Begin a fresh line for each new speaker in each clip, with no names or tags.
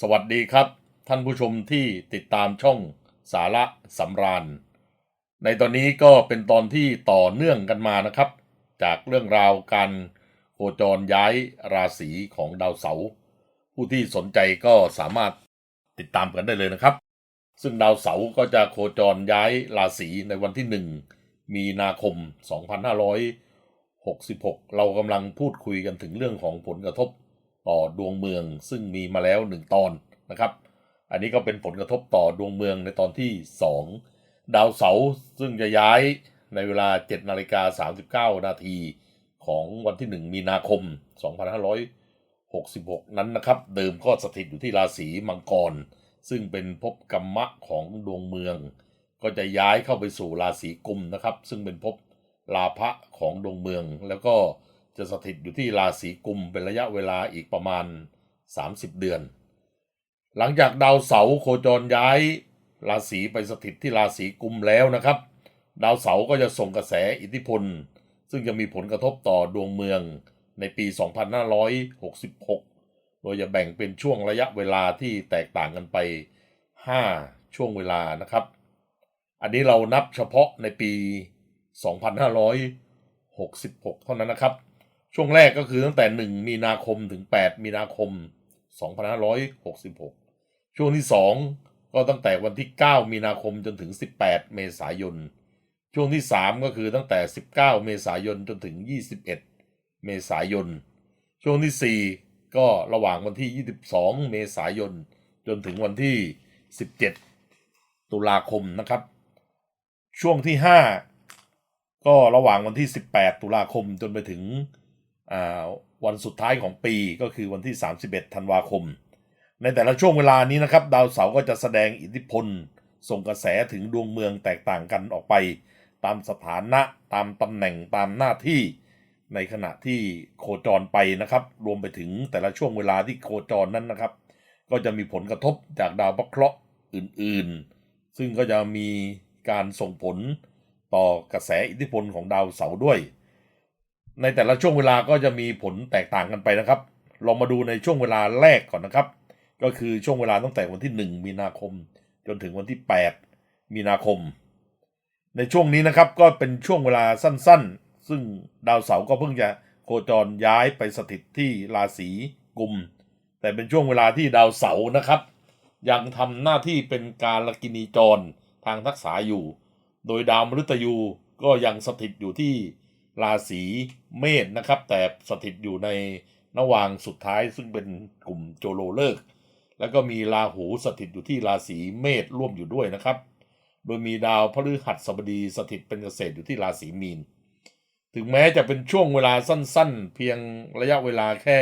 สวัสดีครับ ท่านผู้ชมที่ติดตามช่องสาระสำราญ ในตอนนี้ก็เป็นตอนที่ต่อเนื่องกันมานะครับ จากเรื่องราวการโคจรย้ายราศีของดาวเสาร์ผู้ที่สนใจก็สามารถติดตามกันได้เลยนะครับ ซึ่งดาวเสาร์ก็จะโคจรย้ายราศีในวันที่ 1 มีนาคม 2566 เรากำลังพูดคุยกันถึงเรื่องของผลกระทบ ต่อดวงเมือง ซึ่งมีมาแล้วหนึ่งตอนนะครับ อันนี้ก็เป็นผลกระทบต่อดวงเมืองในตอนที่ 2 ดาวเสาร์ซึ่งจะย้ายในเวลา7นาฬิกา39 นาทีของวันที่ 1 มีนาคม 2566 นั้นนะครับ เดิมก็สถิตอยู่ที่ราศีมังกร ซึ่งเป็นภพกรรมะของดวงเมือง ก็จะย้ายเข้าไปสู่ราศีกุมนะครับ ซึ่งเป็นภพลาภะของดวงเมืองแล้วก็ จะสถิตอยู่ที่ราศีกุมเป็นระยะเวลาอีกประมาณ 30 เดือน หลังจากดาวเสาร์โคจรย้าย ราศีไปสถิตที่ราศีกุมแล้วนะครับ ดาวเสาร์ก็จะส่งกระแสอิทธิพล ซึ่งจะมีผลกระทบต่อดวงเมืองในปี 2566 โดยจะแบ่งเป็นช่วงระยะเวลาที่แตกต่างกันไป 5 ช่วงเวลานะครับ อันนี้เรานับเฉพาะในปี 2566 เท่านั้นนะครับ ช่วงแรกก็คือตั้งแต่1มีนาคมถึง8มีนาคม2566ช่วงที่2ก็ตั้งแต่วันที่9มีนาคมจนถึง18เมษายน ช่วงที่3ก็คือตั้งแต่19เมษายนจนถึง21เมษายน ช่วงที่4ก็ระหว่างวันที่ 22 เมษายน จนถึงวันที่ 17 ตุลาคมนะครับ ช่วงที่ 5 ก็ระหว่างวันที่ 18 ตุลาคมจนไปถึง วันสุดท้ายของปีก็คือวันที่ 31 ธันวาคม ในแต่ละช่วงเวลานี้นะครับ ดาวเสาร์ก็จะแสดงอิทธิพล ส่งกระแสถึงดวงเมืองแตกต่างกันออกไป ตามสถานะตามตำแหน่งตามหน้าที่ ในขณะที่โคจรไปนะครับ รวมไปถึงแต่ละช่วงเวลาที่โคจรนั้นนะครับ ก็จะมีผลกระทบจากดาวพระเคราะห์อื่นๆ ซึ่งก็จะมีการส่งผลต่อกระแสอิทธิพลของดาวเสาร์ด้วย ในแต่ละช่วงเวลาก็จะมีผลแตกต่างกันไปนะครับ ลองมาดูในช่วงเวลาแรกก่อนนะครับ ก็คือช่วงเวลาตั้งแต่วันที่ 1 มีนาคม จนถึงวันที่ 8 มีนาคม ในช่วงนี้นะครับก็เป็นช่วงเวลาสั้นๆ ซึ่งดาวเสาร์ก็เพิ่งจะโคจรย้ายไปสถิตที่ราศีกุม แต่เป็นช่วงเวลาที่ดาวเสาร์นะครับ ยังทำหน้าที่เป็นการลกินีจรทางทักษะอยู่ โดยดาวมฤตยูก็ยังสถิตอยู่ที่ ราศีเมษนะครับ แต่สถิตอยู่ในระหว่างสุดท้ายซึ่งเป็นกลุ่มโจโลเลิก แล้วก็มีราหูสถิตอยู่ที่ราศีเมษร่วมอยู่ด้วยนะครับ โดยมีดาวพฤหัสบดีสถิตเป็นเกษตรอยู่ที่ราศีมีน ถึงแม้จะเป็นช่วงเวลาสั้นๆ เพียงระยะเวลาแค่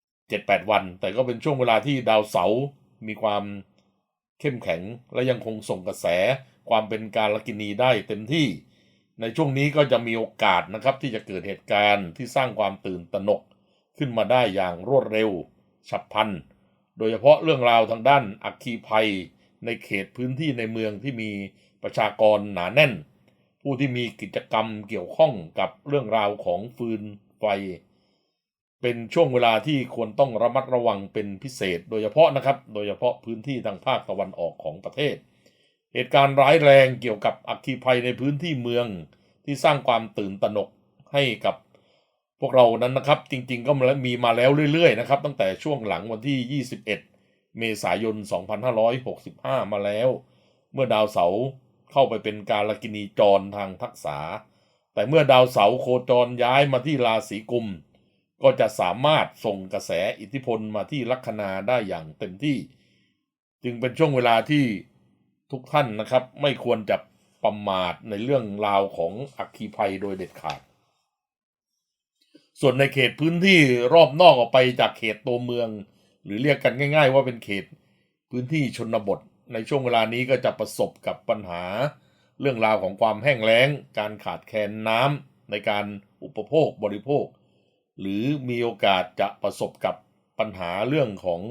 7-8วัน แต่ก็เป็นช่วงเวลาที่ดาวเสาร์มีความเข้มแข็งและยังคงส่งกระแสความเป็นการลกินีได้เต็มที่ ในช่วงนี้ก็จะมีโอกาสนะครับที่จะเกิดเหตุการณ์ที่สร้างความตื่นตระหนกขึ้นมาได้อย่างรวดเร็วฉับพลัน โดยเฉพาะเรื่องราวทางด้านอัคคีภัย ในเขตพื้นที่ในเมืองที่มีประชากรหนาแน่น ผู้ที่มีกิจกรรมเกี่ยวข้องกับเรื่องราวของฟืนไฟ เป็นช่วงเวลาที่ควรต้องระมัดระวังเป็นพิเศษ โดยเฉพาะนะครับ โดยเฉพาะพื้นที่ทางภาคตะวันออกของประเทศ เหตุการณ์ร้ายแรงเกี่ยวกับอัคคีภัยในพื้นที่เมืองที่สร้างความตื่นตระหนกให้กับพวกเรานั้นนะครับ จริงๆก็มีมาแล้วเรื่อยๆนะครับ ตั้งแต่ช่วงหลังวันที่ 21 เมษายน 2565 มาแล้ว เมื่อดาวเสาร์เข้าไปเป็นการลกินีจรทางทักษะแต่เมื่อดาวเสาร์โคจรย้ายมาที่ราศีกุม ก็จะสามารถส่งกระแสอิทธิพลมาที่ลัคนาได้อย่างเต็มที่ จึงเป็นช่วงเวลาที่ ทุกท่านนะครับ ไม่ควรจะประมาทในเรื่องราวของอัคคีภัยโดยเด็ดขาด ส่วนในเขตพื้นที่รอบนอกออกไปจากเขตตัวเมือง หรือเรียกกันง่าย ๆ ว่าเป็นเขตพื้นที่ชนบท ในช่วงเวลานี้ก็จะประสบกับปัญหา เรื่องราวของความแห้งแล้ง การขาดแคลนน้ำในการอุปโภคบริโภค หรือมีโอกาสจะประสบกับปัญหาเรื่องของ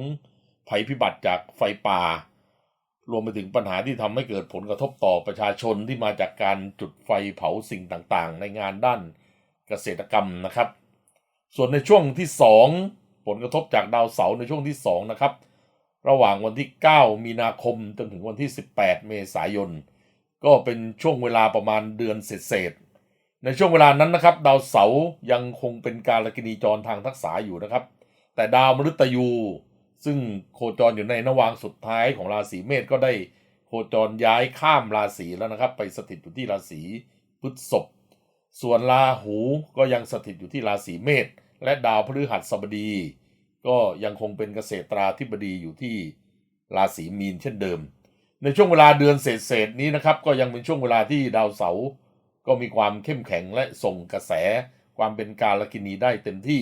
ภัยพิบัติจากไฟป่า รวมไปถึงปัญหาที่ทำให้เกิดผลกระทบต่อประชาชนที่มาจากการจุดไฟเผาสิ่งต่างๆ ในงานด้านเกษตรกรรมนะครับ ส่วนในช่วงที่ 2 ผลกระทบจากดาวเสาร์ในช่วงที่2นะครับระหว่างวันที่ 9 มีนาคมจนถึงวันที่ 18 เมษายน ก็เป็นช่วงเวลาประมาณเดือนเศษๆในช่วงเวลานั้นนะครับ ดาวเสาร์ยังคงเป็นการลกินีจรทางทักษะอยู่นะครับ แต่ดาวมฤตยู ซึ่งโคจรอยู่ในนวางสุดท้ายของราศีเมษก็ได้โคจรย้ายข้ามราศีแล้วนะครับ ไปสถิตอยู่ที่ราศีพฤษภส่วนราหูก็ยังสถิตอยู่ที่ราศีเมษและดาวพฤหัสบดี ก็ยังคงเป็นเกษตราธิบดีอยู่ที่ราศีมีนเช่นเดิม ในช่วงเวลาเดือนเศษๆนี้นะครับ ก็ยังเป็นช่วงเวลาที่ดาวเสาร์ก็มีความเข้มแข็งและส่งกระแสความเป็นการลกินีได้เต็มที่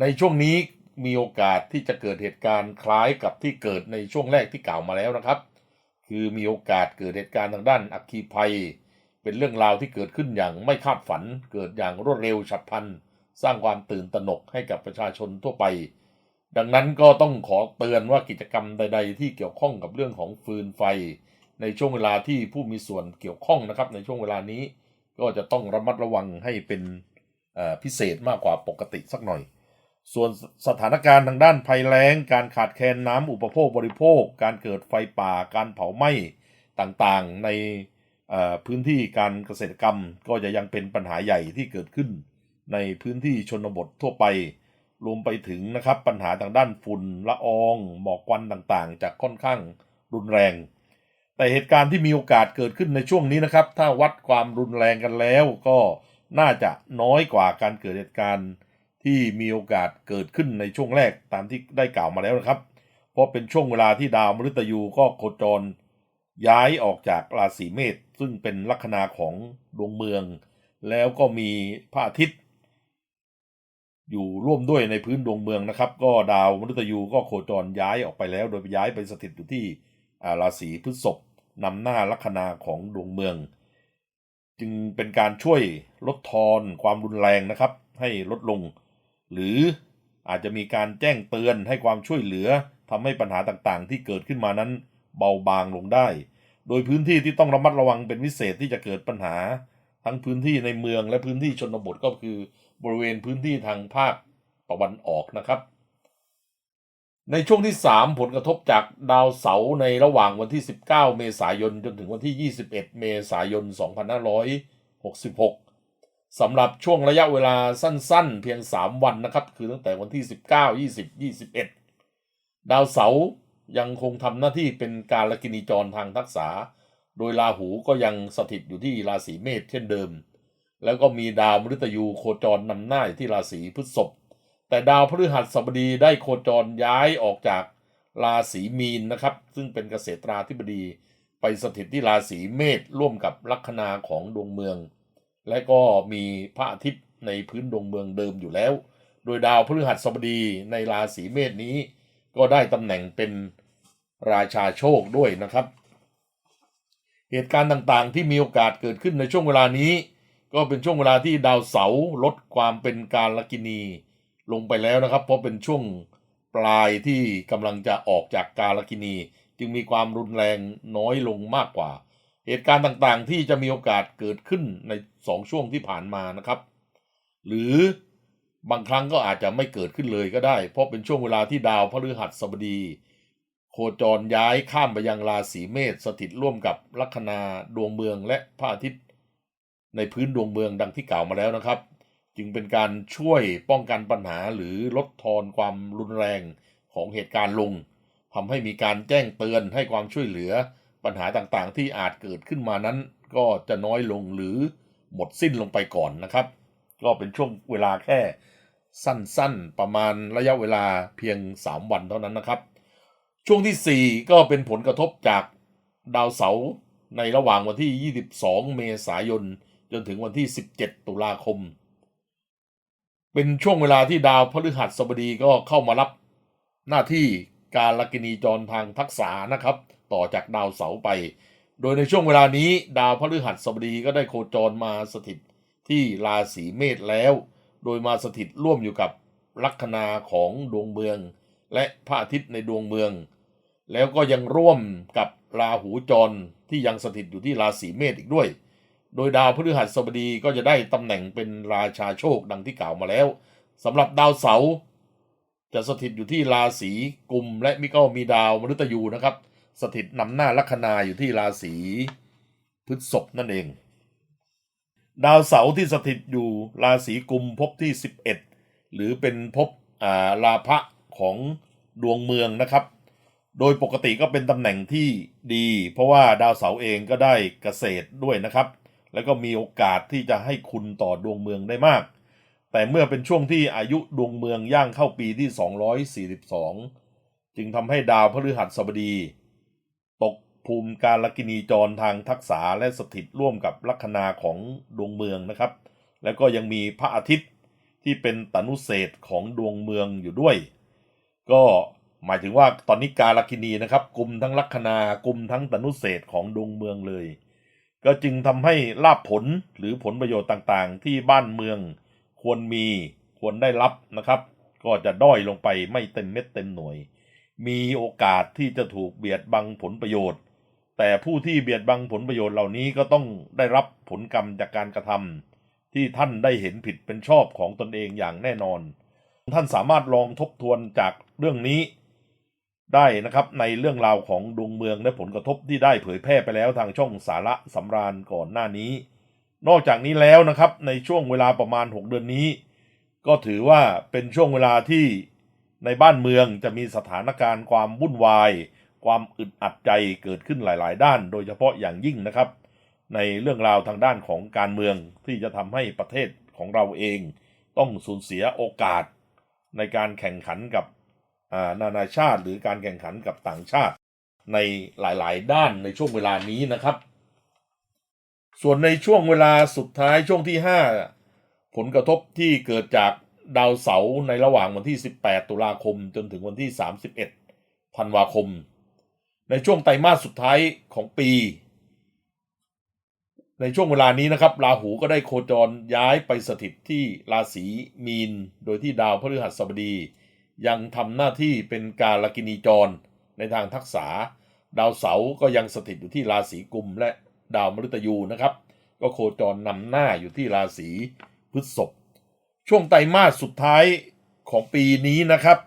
ในช่วงนี้ มีโอกาสที่จะเกิดเหตุการณ์คล้ายกับที่เกิดในช่วงแรกที่กล่าวมาแล้วนะครับ คือมีโอกาสเกิดเหตุการณ์ทางด้านอัคคีภัย เป็นเรื่องราวที่เกิดขึ้นอย่างไม่คาดฉัน เกิดอย่างรวดเร็วฉับพลัน สร้างความตื่นตระหนกให้กับประชาชนทั่วไป ดังนั้นก็ต้องขอเตือนว่ากิจกรรมใด ๆ ที่เกี่ยวข้องกับเรื่องของฟืนไฟ ในช่วงเวลาที่ผู้มีส่วนเกี่ยวข้องนะครับ ในช่วงเวลานี้ก็จะต้องระมัดระวังให้เป็นพิเศษมากกว่าปกติสักหน่อย ส่วนสถานการณ์ทางด้านภัยแล้ง การขาดแคลนน้ำอุปโภคบริโภค การเกิดไฟป่า การเผาไหม้ต่างๆ ในพื้นที่การเกษตรกรรมก็จะยังเป็นปัญหาใหญ่ที่เกิดขึ้น ในพื้นที่ชนบททั่วไป รวมไปถึงนะครับปัญหาทางด้านฝุ่นละออง หมอกควันต่างๆจะค่อนข้างรุนแรง แต่เหตุการณ์ที่มีโอกาสเกิดขึ้นในช่วงนี้นะครับ ถ้าวัดความรุนแรงกันแล้วก็น่าจะน้อยกว่าการเกิดเหตุการณ์ ที่มีโอกาสเกิดขึ้นในช่วงแรกตามที่ได้กล่าวมาแล้วนะครับ เพราะเป็นช่วงเวลาที่ดาวมฤตยูก็โคจร ย้ายออกจากราศีเมษซึ่งเป็นลัคนาของดวงเมือง แล้วก็มีพระอาทิตย์ อยู่ร่วมด้วยในพื้นดวงเมืองนะครับ ก็ดาวมฤตยูก็โคจรย้ายออกไปแล้ว โดยย้ายไปสถิตอยู่ที่ราศีพฤษภนำหน้าลัคนาของดวงเมือง จึงเป็นการช่วยลดทอนความรุนแรงนะครับ ให้ลดลง หรืออาจจะมีการแจ้งเตือนให้ความช่วยเหลือทำให้ปัญหาต่างๆ ที่เกิดขึ้นมานั้นเบาบางลงได้ โดยพื้นที่ที่ต้องระมัดระวังเป็นพิเศษที่จะเกิดปัญหา ทั้งพื้นที่ในเมืองและพื้นที่ชนบทก็คือบริเวณพื้นที่ทางภาคตะวันออกนะครับ ในช่วงที่ 3 ผลกระทบจากดาวเสาร์ในระหว่างวันที่ 19 เมษายนจนถึงวันที่ 21 เมษายน 2566 สำหรับช่วงระยะเวลาสั้นๆ เพียง 3 วันนะครับ คือตั้งแต่วันที่ 19 20 21 ดาวเสาร์ยังคงทำหน้าที่เป็นการลกินีจรทางทักษะโดยราหูก็ยังสถิตอยู่ที่ราศีเมษเช่นเดิม แล้วก็มีดาวมฤตยูโคจรนำหน้าที่ราศีพฤษภแต่ดาวพฤหัสบดีได้โคจรย้ายออกจากราศีมีนนะครับ ซึ่งเป็นเกษตราธิบดีไปสถิตที่ราศีเมษร่วมกับลัคนาของดวงเมือง และก็มีพระอาทิตย์ในพื้นดวงเมืองเดิมอยู่แล้ว โดยดาวพฤหัสบดีในราศีเมษนี้ ก็ได้ตำแหน่งเป็นราชาโชคด้วยนะครับ เหตุการณ์ต่างๆที่มีโอกาสเกิดขึ้นในช่วงเวลานี้ ก็เป็นช่วงเวลาที่ดาวเสาร์ลดความเป็นการลกินีลงไปแล้วนะครับ เพราะเป็นช่วงปลายที่กำลังจะออกจากการลกินี จึงมีความรุนแรงน้อยลงมากกว่า เหตุการณ์ต่างๆ ที่จะมีโอกาสเกิดขึ้นในสองช่วงที่ผ่านมานะครับ หรือบางครั้งก็อาจจะไม่เกิดขึ้นเลยก็ได้ เพราะเป็นช่วงเวลาที่ดาวพฤหัสบดี โคจรย้ายข้ามไปยังราศีเมษสถิตร่วมกับลัคนาดวงเมืองและพระอาทิตย์ ในพื้นดวงเมืองดังที่กล่าวมาแล้วนะครับ จึงเป็นการช่วยป้องกันปัญหาหรือลดทอนความรุนแรงของเหตุการณ์ลงทำให้มีการแจ้งเตือนให้ความช่วยเหลือ ปัญหาต่างๆ ที่อาจเกิดขึ้นมานั้น ก็จะน้อยลงหรือหมดสิ้นลงไปก่อนนะครับ ก็เป็นช่วงเวลาแค่สั้นๆ ประมาณระยะเวลาเพียง 3 วันเท่านั้นนะครับ ช่วงทีสี่ 4 ก็เป็นผลกระทบจากดาวเสาร์ในระหว่างวันที่ 22 เมษายน จนถึงวันที่ 17 ตุลาคม เป็นช่วงเวลาที่ดาวพฤหัสบดีก็เข้ามารับหน้าที่การลกินีจรทางทักษะนะครับ ต่อจากดาวเสาร์ไป โดยในช่วงเวลานี้ดาวพฤหัสบดีก็ได้โคจรมาสถิตที่ราศีเมษแล้ว โดยมาสถิตร่วมอยู่กับลัคนาของดวงเมือง และพระอาทิตย์ในดวงเมือง แล้วก็ยังร่วมกับราหูจรที่ยังสถิตอยู่ที่ราศีเมษอีกด้วย โดยดาวพฤหัสบดีก็จะได้ตำแหน่งเป็นราชาโชคดังที่กล่าวมาแล้วสำหรับดาวเสาร์จะสถิตอยู่ที่ราศีกุม และมิก็มีดาวมฤตยูนะครับ สถิตนำหน้าลัคนาอยู่ที่ราศีพฤษภนั่นเอง ดาวเสาร์ที่สถิตอยู่ราศีกุมภพที่ 11 หรือเป็นภพอ่าลาภะของดวงเมืองนะครับ โดยปกติก็เป็นตำแหน่งที่ดี เพราะว่าดาวเสาร์เองก็ได้เกษตรด้วยนะครับ แล้วก็มีโอกาสที่จะให้คุณต่อดวงเมืองได้มาก แต่เมื่อเป็นช่วงที่อายุดวงเมืองย่างเข้าปีที่ 242 จึงทำให้ดาวพฤหัสบดี ภูมิการลกินีจรทางทักษะและสถิตร่วมกับลัคนาของดวงเมืองนะครับ แล้วก็ยังมีพระอาทิตย์ที่เป็นตนุเศษของดวงเมืองอยู่ด้วย ก็หมายถึงว่าตอนนี้การลกินีนะครับกลุ่มทั้งลัคนากลุ่มทั้งตนุเศษของดวงเมืองเลย ก็จึงทำให้ลาภผลหรือผลประโยชน์ต่างๆ ที่บ้านเมืองควรมีควรได้รับนะครับ ก็จะด้อยลงไปไม่เต็มเม็ดเต็มหน่วย มีโอกาสที่จะถูกเบียดบังผลประโยชน์ แต่ผู้ที่เบียดบังผลประโยชน์เหล่านี้ก็ต้องได้รับผลกรรมจากการกระทำที่ท่านได้เห็นผิดเป็นชอบของตนเองอย่างแน่นอน ท่านสามารถลองทบทวนจากเรื่องนี้ได้นะครับในเรื่องราวของดวงเมืองและผลกระทบที่ได้เผยแพร่ไปแล้วทางช่องสาระสำราญก่อนหน้านี้ นอกจากนี้แล้วนะครับในช่วงเวลาประมาณ 6 เดือนนี้ ก็ถือว่าเป็นช่วงเวลาที่ในบ้านเมืองจะมีสถานการณ์ความวุ่นวาย ความอึดอัดใจเกิดขึ้นหลาย ๆ ด้าน โดยเฉพาะอย่างยิ่งนะครับ ในเรื่องราวทางด้านของการเมืองที่จะทำให้ประเทศของเราเอง ต้องสูญเสียโอกาส ในการแข่งขันกับานานาชาติหรือการแข่งขันกับต่างชาติ ในหลาย ๆ ด้านในช่วงเวลานี้นะครับ ส่วนในช่วงเวลาสุดท้ายช่วงที่ 5 ผลกระทบที่เกิดจากดาวเสาร์ในระหว่างวันที่ 18 ตุลาคมจนถึงวันที่ 31 ธันวาคม ในช่วงไตรมาสสุดท้ายของปี ในช่วงเวลานี้นะครับ ราหูก็ได้โคจรย้ายไปสถิตที่ราศีมีน โดยที่ดาวพฤหัสบดี ยังทำหน้าที่เป็นกาลกินีจรในทางทักษะดาวเสาร์ก็ยังสถิตอยู่ที่ราศีกุม และดาวมฤตยูนะครับ ก็โคจรนำหน้าอยู่ที่ราศีพฤษภช่วงไตรมาสสุดท้ายของปีนี้นะครับ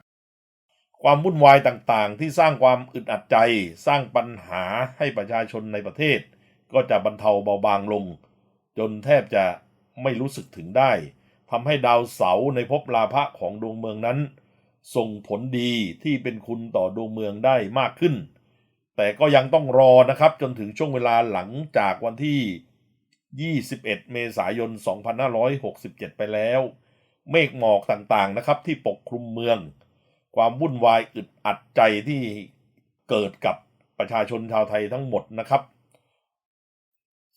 ความวุ่นวายต่างๆ ที่สร้างความอึดอัดใจ สร้างปัญหาให้ประชาชนในประเทศ ก็จะบรรเทาเบาบางลง จนแทบจะไม่รู้สึกถึงได้ทำให้ดาวเสาในภพลาภะของดวงเมืองนั้น ส่งผลดีที่เป็นคุณต่อดวงเมืองได้มากขึ้น แต่ก็ยังต้องรอนะครับจนถึงช่วงเวลาหลังจากวันที่ 21 เมษายน 2567 ไปแล้ว เมฆหมอกต่างๆนะครับที่ปกคลุมเมือง ความวุ่นวายอึดอัดใจที่เกิดกับประชาชนชาวไทยทั้งหมดนะครับ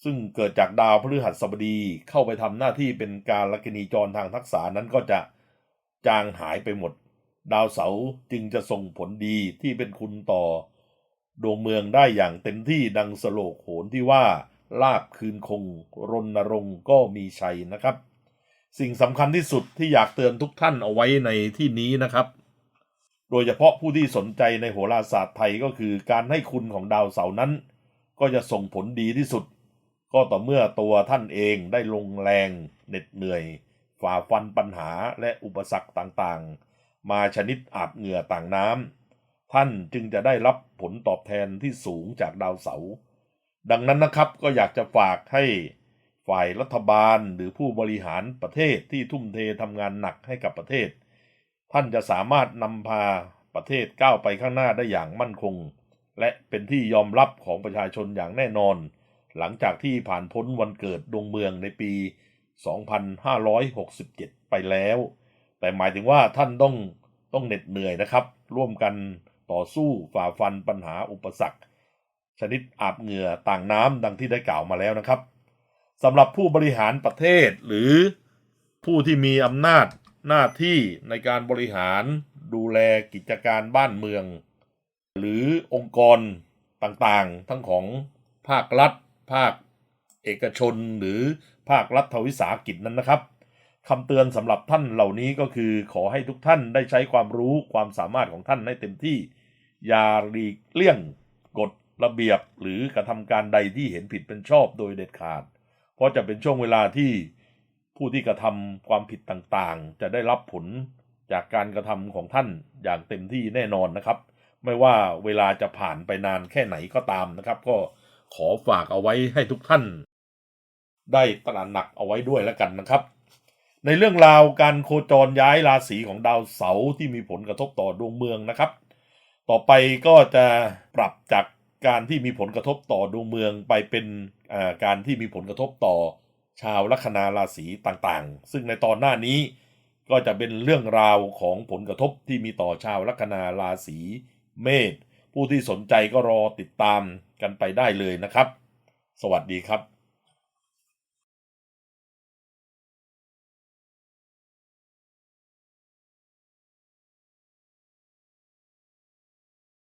ซึ่งเกิดจากดาวพฤหัสบดีเข้าไปทำหน้าที่เป็นการลักนีจรทางทักษะนั้นก็จะจางหายไปหมด ดาวเสาร์จึงจะส่งผลดีที่เป็นคุณต่อ ดวงเมืองได้อย่างเต็มที่ดังสโลกโหนที่ว่าลาบคืนคง รณรงค์ก็มีชัยนะครับ สิ่งสำคัญที่สุดที่อยากเตือนทุกท่านเอาไว้ในที่นี้นะครับ โดยเฉพาะผู้ที่สนใจในโหราศาสตร์ไทยก็คือการให้คุณของดาวเสาร์นั้น ก็จะส่งผลดีที่สุด ก็ต่อเมื่อตัวท่านเองได้ลงแรงเหน็ดเหนื่อย ฝ่าฟันปัญหาและอุปสรรคต่างๆ มาชนิดอาบเหงื่อต่างน้ำท่านจึงจะได้รับผลตอบแทนที่สูงจากดาวเสาร์ดังนั้นนะครับก็อยากจะฝากให้ฝ่ายรัฐบาลหรือผู้บริหารประเทศที่ทุ่มเททำงานหนักให้กับประเทศ ท่านจะสามารถนำพาประเทศก้าวไปข้างหน้าได้อย่างมั่นคง และเป็นที่ยอมรับของประชาชนอย่างแน่นอน หลังจากที่ผ่านพ้นวันเกิดดวงเมืองในปี 2567 ไปแล้ว แต่หมายถึงว่าท่านต้องต้องเหน็ดเหนื่อยนะครับ ร่วมกันต่อสู้ฝ่าฟันปัญหาอุปสรรค ชนิดอาบเหงื่อต่างน้ำดังที่ได้กล่าวมาแล้วนะครับสำหรับผู้บริหารประเทศหรือผู้ที่มีอำนาจ หน้าที่ในการบริหารดูแลกิจการบ้านเมือง หรือองค์กรต่างๆ ทั้งของภาครัฐ ภาคเอกชนหรือภาครัฐวิสาหกิจนั้นนะครับคำเตือนสำหรับท่านเหล่านี้ก็คือขอให้ทุกท่านได้ใช้ความรู้ความสามารถของท่านให้เต็มที่ อย่าหลีกเลี่ยงกฎระเบียบหรือกระทำการใดที่เห็นผิดเป็นชอบโดยเด็ดขาด เพราะจะเป็นช่วงเวลาที่ ผู้ที่กระทำความผิดต่างๆ จะได้รับผลจากการกระทำของท่านอย่างเต็มที่แน่นอนนะครับ ไม่ว่าเวลาจะผ่านไปนานแค่ไหนก็ตามนะครับ ก็ขอฝากเอาไว้ให้ทุกท่าน ได้ตระหนักเอาไว้ด้วยแล้วกันนะครับ ในเรื่องราวการโคจรย้ายราศีของดาวเสาร์ที่มีผลกระทบต่อดวงเมืองนะครับ ต่อไปก็จะปรับจากการที่มีผลกระทบต่อดวงเมืองไปเป็นการที่มีผลกระทบต่อ ชาวลัคนาราศีต่างๆ ซึ่งในตอนหน้านี้ก็จะเป็นเรื่องราวของผลกระทบที่มีต่อชาวลัคนาราศีเมษผู้ที่สนใจก็รอติดตามกันไปได้เลยนะครับ สวัสดีครับ